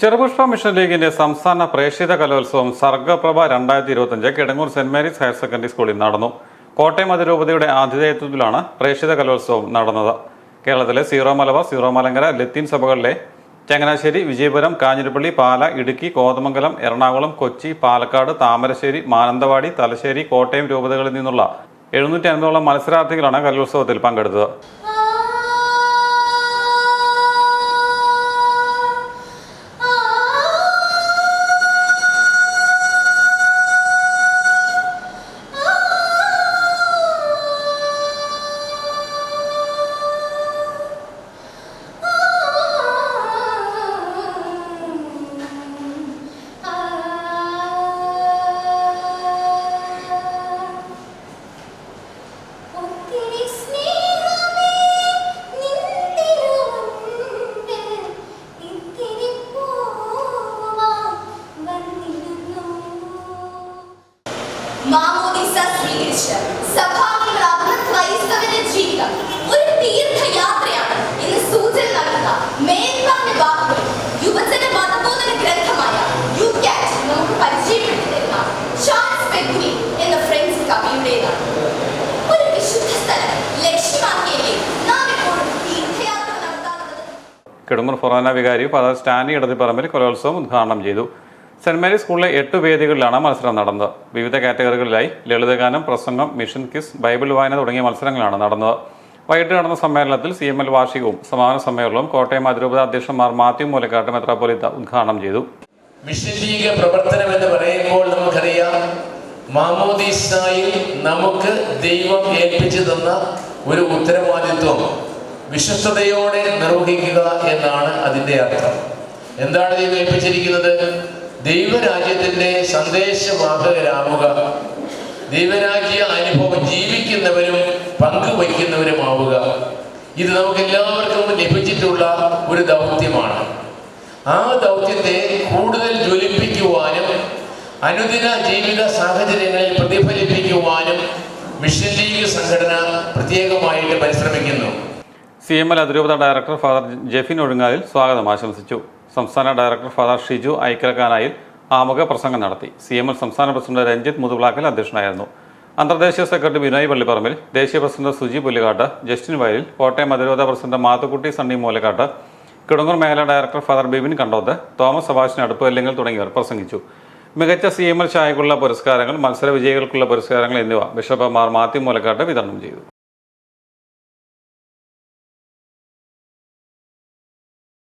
Cherupushpa mission ലീഗിന്റെ സംസ്ഥാന പ്രേക്ഷിത കലോത്സവം സർഗപ്രഭ രണ്ടായിരത്തി ഇരുപത്തിയഞ്ച് Kidangoor Saint Mary's higher secondary സ്കൂളിൽ നടന്നു. കോട്ടയം അതിരൂപതയുടെ ആതിഥേയത്വത്തിലാണ് പ്രേക്ഷിത കലോത്സവം നടന്നത്. കേരളത്തിലെ സീറോ മലബാർ സീറോ മലങ്കര ലത്തീൻ സഭകളിലെ ചങ്ങനാശ്ശേരി വിജയപുരം കാഞ്ഞിരപ്പള്ളി പാല ഇടുക്കി കോതമംഗലം എറണാകുളം കൊച്ചി പാലക്കാട് താമരശ്ശേരി മാനന്തവാടി തലശ്ശേരി കോട്ടയം രൂപതകളിൽ നിന്നുള്ള എഴുന്നൂറ്റി അൻപതോളം മത്സരാർത്ഥികളാണ് കലോത്സവത്തിൽ പങ്കെടുത്തത്. മാമോദിസ യുവജന യു ഒരു ഫൊറാന വികാരി ഫാദർ സ്റ്റാനി ഇടതിപ്പറമ്പിൽ കലോത്സവം ഉദ്ഘാടനം ചെയ്തു. സെന്റ് മേരീസ് സ്കൂളിലെ എട്ട് വേദികളിലാണ് മത്സരം നടന്നത്. വിവിധ കാറ്റഗറികളിലായി ലളിതഗാനം പ്രസംഗം മിഷൻ കിസ് ബൈബിൾ വായന തുടങ്ങിയ മത്സരങ്ങളാണ് നടന്നത്. വൈകിട്ട് നടന്ന സമ്മേളനത്തിൽ സി എം എൽ വാർഷികവും സമാപന സമ്മേളനവും കോട്ടയം അതിരൂപത അധ്യക്ഷന്മാർ മാത്യു മൂലക്കാട്ട് മെത്രാപ്പൊലിത്ത ഉദ്ഘാടനം ചെയ്തു. പ്രവർത്തനം എന്ന് പറയുമ്പോൾ നമുക്കറിയാം നമുക്ക് ദൈവം ഏൽപ്പിച്ചു തന്ന ഒരു ഉത്തരവാദിത്വം. വിശ്വസ്തയോടെ നിർവഹിക്കുക എന്നാണ് അതിന്റെ അർത്ഥം. എന്താണ് ദൈവം ഏൽപ്പിച്ചിരിക്കുന്നത്? ദൈവരാജ്യത്തിന്റെ സന്ദേശവാഹകരാവുക ദൈവരാജ്യ അനുഭവം ജീവിക്കുന്നവരും പങ്കുവയ്ക്കുന്നവരുമാവുക. ഇത് നമുക്ക് എല്ലാവർക്കും ലഭിച്ചിട്ടുള്ള ഒരു ദൗത്യമാണ്. ആ ദൗത്യത്തെ കൂടുതൽ ജ്വലിപ്പിക്കുവാനും അനുദിന ജീവിത സാഹചര്യങ്ങളിൽ പ്രതിഫലിപ്പിക്കുവാനും മിഷൻ ലീഗ് സംഘടന പ്രത്യേകമായിട്ട് പരിശ്രമിക്കുന്നു. സി എം എൽ അതിരൂപത ഡയറക്ടർ ഫാദർ ജെഫിൻ ഒഴുങ്ങാലിൽ സ്വാഗതം. ആശംസിച്ചു. സംസ്ഥാന ഡയറക്ടർ ഫാദർ ഷിജു ഐക്കലക്കാനായിൽ ആമുഖ പ്രസംഗം നടത്തി. സി എം എൽ സംസ്ഥാന പ്രസിഡന്റ് രഞ്ജിത്ത് മുതുവിളാക്കൽ അധ്യക്ഷനായിരുന്നു. അന്തർദേശീയ സെക്രട്ടറി ബിനോയ് പള്ളിപ്പറമ്പിൽ ദേശീയ പ്രസിഡന്റ് സുജി പുല്ലുകാട്ട് ജസ്റ്റിൻ വയലിൽ കോട്ടയം അതിരൂപത പ്രസിഡന്റ് മാത്തുക്കുട്ടി സണ്ണി മൂലക്കാട്ട് കിടങ്ങൂർ മേഖലാ director father Bibin Kandoth Thomas സഭാഷിന് അടുപ്പല്ലെങ്കിൽ തുടങ്ങിയവർ പ്രസംഗിച്ചു. മികച്ച സി എം എൽ ചായക്കുള്ള പുരസ്കാരങ്ങൾ മത്സര വിജയികൾക്കുള്ള പുരസ്കാരങ്ങൾ എന്നിവ ബിഷപ്പ് മാർ മാത്യു മൂലക്കാട്ട് വിതരണം ചെയ്തു.